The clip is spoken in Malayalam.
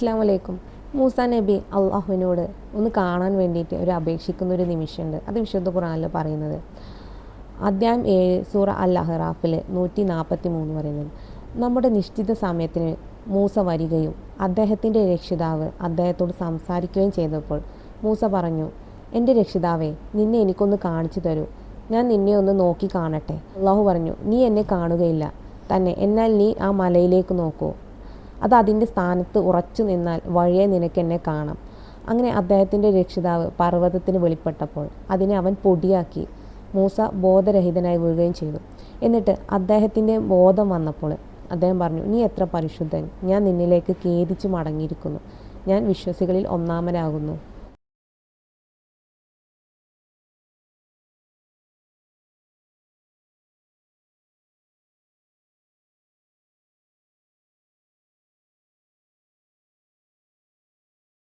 അസ്സാം വലൈക്കും മൂസ നബി അള്ളാഹുവിനോട് ഒന്ന് കാണാൻ വേണ്ടിയിട്ട് ഒരു അപേക്ഷിക്കുന്ന ഒരു നിമിഷമുണ്ട്. അത് വിശുദ്ധ ഖുറാനിൽ പറയുന്നത്. അദ്ധ്യായം ഏഴ് സൂറ അൽ നൂറ്റി നാൽപ്പത്തി മൂന്ന് പറയുന്നത്. നമ്മുടെ നിശ്ചിത സമയത്തിന് മൂസ വരികയും അദ്ദേഹത്തിന്റെ രക്ഷിതാവ് അദ്ദേഹത്തോട് സംസാരിക്കുകയും ചെയ്തപ്പോൾ മൂസ പറഞ്ഞു എന്റെ രക്ഷിതാവേ നിന്നെ എനിക്കൊന്ന് കാണിച്ചു തരൂ. ഞാൻ നിന്നെ ഒന്ന് നോക്കി കാണട്ടെ. അള്ളാഹു പറഞ്ഞു നീ എന്നെ കാണുകയില്ല. തന്നെ എന്നാൽ നീ ആ മലയിലേക്ക് നോക്കൂ. അത് അതിന്റെ സ്ഥാനത്ത് ഉറച്ചു നിന്നാൽ വഴിയെ നിനക്ക് എന്നെ കാണാം. അങ്ങനെ അദ്ദേഹത്തിന്റെ രക്ഷിതാവ് പർവതത്തിന് വെളിപ്പെട്ടപ്പോൾ അതിനെ അവൻ പൊടിയാക്കി മൂസ ബോധരഹിതനായി വീഴുകയും ചെയ്തു. എന്നിട്ട് അദ്ദേഹത്തിന്റെ ബോധം വന്നപ്പോൾ അദ്ദേഹം പറഞ്ഞു നീ എത്ര പരിശുദ്ധൻ? ഞാൻ നിന്നിലേക്ക് ഖേദിച്ചു മടങ്ങിയിരിക്കുന്നു. ഞാൻ വിശ്വസികളിൽ ഒന്നാമനാകുന്നു.